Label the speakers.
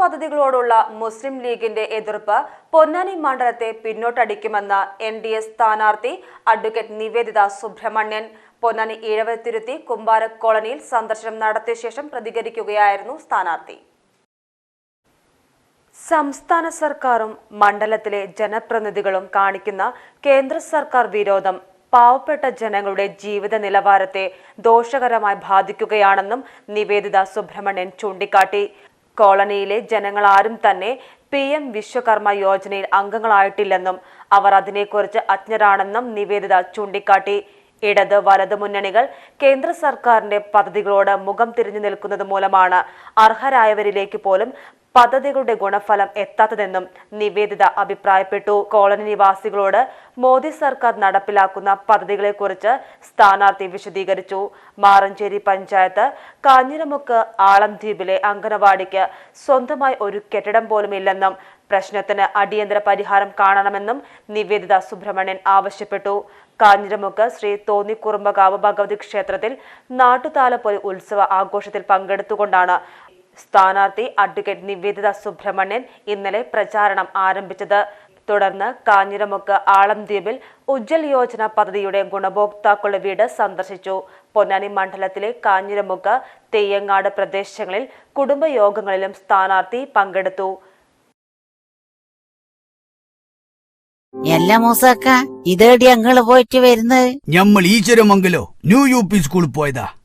Speaker 1: പദ്ധതികളോടുള്ള മുസ്ലിം ലീഗിന്റെ എതിർപ്പ് പൊന്നാനി മണ്ഡലത്തെ പിന്നോട്ടടിക്കുമെന്ന എൻ ഡി എ സ്ഥാനാർത്ഥി അഡ്വക്കേറ്റ് നിവേദിത സുബ്രഹ്മണ്യൻ. പൊന്നാനി ഈഴവത്തിരുത്തി കുമ്പാര കോളനിയിൽ സന്ദർശനം നടത്തിയ ശേഷം പ്രതികരിക്കുകയായിരുന്നു സ്ഥാനാർത്ഥി. സംസ്ഥാന സർക്കാരും മണ്ഡലത്തിലെ ജനപ്രതിനിധികളും കാണിക്കുന്ന കേന്ദ്ര സർക്കാർ വിരോധം പാവപ്പെട്ട ജനങ്ങളുടെ ജീവിത നിലവാരത്തെ ദോഷകരമായി ബാധിക്കുകയാണെന്നും നിവേദിത സുബ്രഹ്മണ്യൻ ചൂണ്ടിക്കാട്ടി. കോളനിയിലെ ജനങ്ങളാരും തന്നെ പി എം വിശ്വകർമ്മ യോജനയിൽ അംഗങ്ങളായിട്ടില്ലെന്നും അവർ അതിനെക്കുറിച്ച് അജ്ഞരാണെന്നും നിവേദിത ചൂണ്ടിക്കാട്ടി. ഇടത് വലത് മുന്നണികൾ കേന്ദ്ര സർക്കാരിന്റെ പദ്ധതികളോട് മുഖം തിരിഞ്ഞു നിൽക്കുന്നത് മൂലമാണ് അർഹരായവരിലേക്ക് പോലും പദ്ധതികളുടെ ഗുണഫലം എത്താത്തതെന്നും നിവേദിത അഭിപ്രായപ്പെട്ടു. കോളനി നിവാസികളോട് മോദി സർക്കാർ നടപ്പിലാക്കുന്ന പദ്ധതികളെക്കുറിച്ച് സ്ഥാനാർത്ഥി വിശദീകരിച്ചു. മാറഞ്ചേരി പഞ്ചായത്ത് കാഞ്ഞിരമുക്ക് ആളംദ്വീപിലെ അംഗനവാടിക്ക് സ്വന്തമായി ഒരു കെട്ടിടം പോലും ഇല്ലെന്നും പ്രശ്നത്തിന് അടിയന്തര പരിഹാരം കാണണമെന്നും നിവേദിത സുബ്രഹ്മണ്യൻ ആവശ്യപ്പെട്ടു. കാഞ്ഞിരമുക്ക് ശ്രീ തോന്നിക്കുറുമ്പകാവ് ഭഗവതി ക്ഷേത്രത്തിൽ നാട്ടുതാലപ്പൊലി ഉത്സവ ആഘോഷത്തിൽ പങ്കെടുത്തുകൊണ്ടാണ് സ്ഥാനാർത്ഥി അഡ്വക്കേറ്റ് നിവേദിത സുബ്രഹ്മണ്യൻ ഇന്നലെ പ്രചാരണം ആരംഭിച്ചത്. തുടർന്ന് കാഞ്ഞിരമുക്ക് ആളംദ്വീപിൽ ഉജ്ജൽ യോജന പദ്ധതിയുടെ ഗുണഭോക്താക്കളുടെ വീട് സന്ദർശിച്ചു. പൊന്നാനി മണ്ഡലത്തിലെ കാഞ്ഞിരമുക്ക് തെയ്യങ്ങാട് പ്രദേശങ്ങളിൽ കുടുംബയോഗങ്ങളിലും സ്ഥാനാർത്ഥി പങ്കെടുത്തു.
Speaker 2: എല്ലാ മൂസക്ക ഇതേടി അങ്ങൾ പോയിട്ട് വരുന്നത്?
Speaker 3: ഞമ്മൾ ഈശ്വരമംഗലോ ന്യൂ യു പി സ്കൂളിൽ പോയതാ.